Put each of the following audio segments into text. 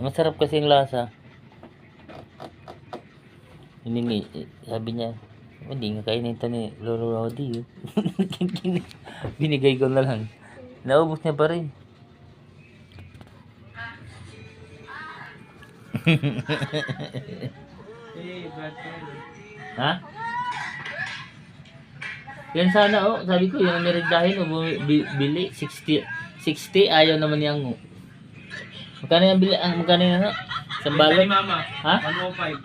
Masarap kasi yung lasa. Hiningi, sabi niya, "Oh, hindi nga kainin ito ni Lolo Rowdy. eh." Binigay ko na lang. Naubos niya pa rin. Ha? Yan sana oh, sabi ko yung meridahin o bi- bili 60 60 ayaw naman yang Magkano yung bili ang magkano yung ano? Sa Benta balot? mama. Ha? 105.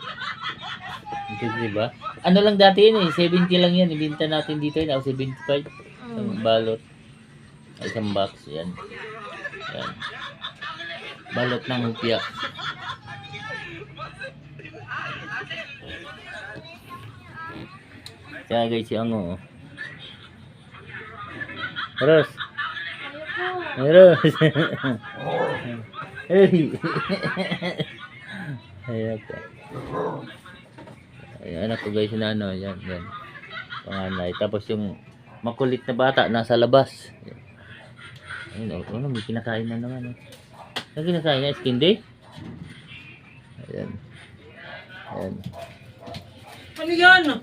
Ito di ba? Ano lang dati yun eh, 70 lang yan, ibenta natin dito yun, ako 75. Isang balot. Ay, isang box, yan. Yan. Balot ng lumpia. Kaya guys, si Ango. oh. Ros. Ros. Hey. Ayan po. Ay, anak ko guys na ano, yan, yan. Panganay. Tapos yung makulit na bata nasa labas. Ayun, oh, ano, may kinakain na naman. Oh. Ano kinakain niya? Skin day? Ayan. Ayan. Ano yan? ano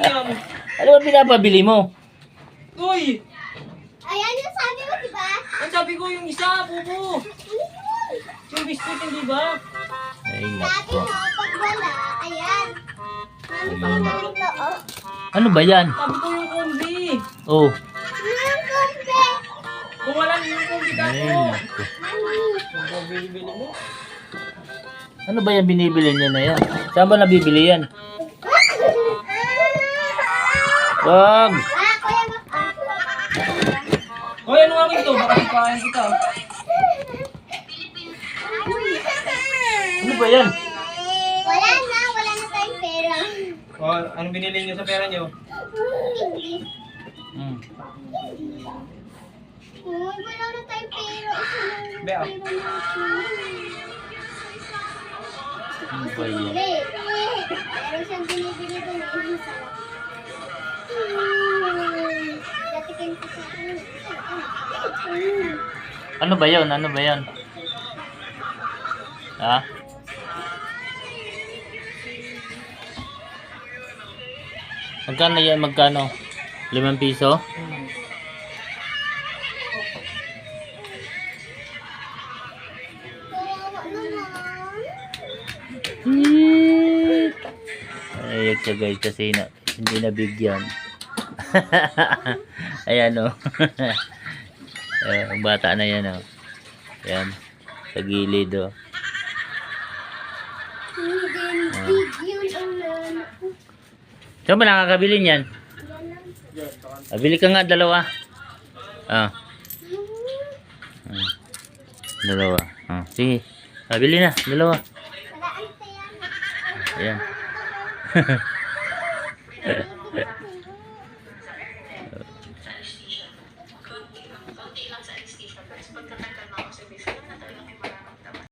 yan? Ano ba pinapabili mo? Uy! Ayan yung sabi mo, di ba? Ang sabi ko yung isa, bubo. Yung biscuit, hindi ba? Ay, Dati nako. no, pag wala, ayan. Nandito Hmm. na ito, oh. Ano ba yan? Sabi ko yung kombi. Oh. Ang kumpe. Kung wala yung kombi ka Ay, ko. nako. Kung bili-bili mo. Ano ba yan binibili niya na yan? Saan ba nabibili yan? Wag! Hoy, ano nga ito? Baka ipahin kita. Ano ba yan? Wala na, wala na tayong pera. O, anong binili niyo sa pera niyo? Hindi. Hmm. Oh, wala na tayong pera. Isa lang yung Be, ah. Ano ba yan? Meron siyang binibili doon eh. Hmm. Datikin ko sa akin. Hmm. Ano ba yan? Ano ba yan? Ha? Magkano yan? Magkano? Limang piso? Kawawa naman. Ayag siya guys kasi na, hindi nabigyan. Ayan o. Ayan, ang bata na yan o. Ayan. Sa gilid o. Hindi, big yun ang ano. Saan ba nakakabili niyan? Ah, bili ka nga dalawa. Ah. Ah. Dalawa. Ah, sige. Ah, bili na. Dalawa. Ayan.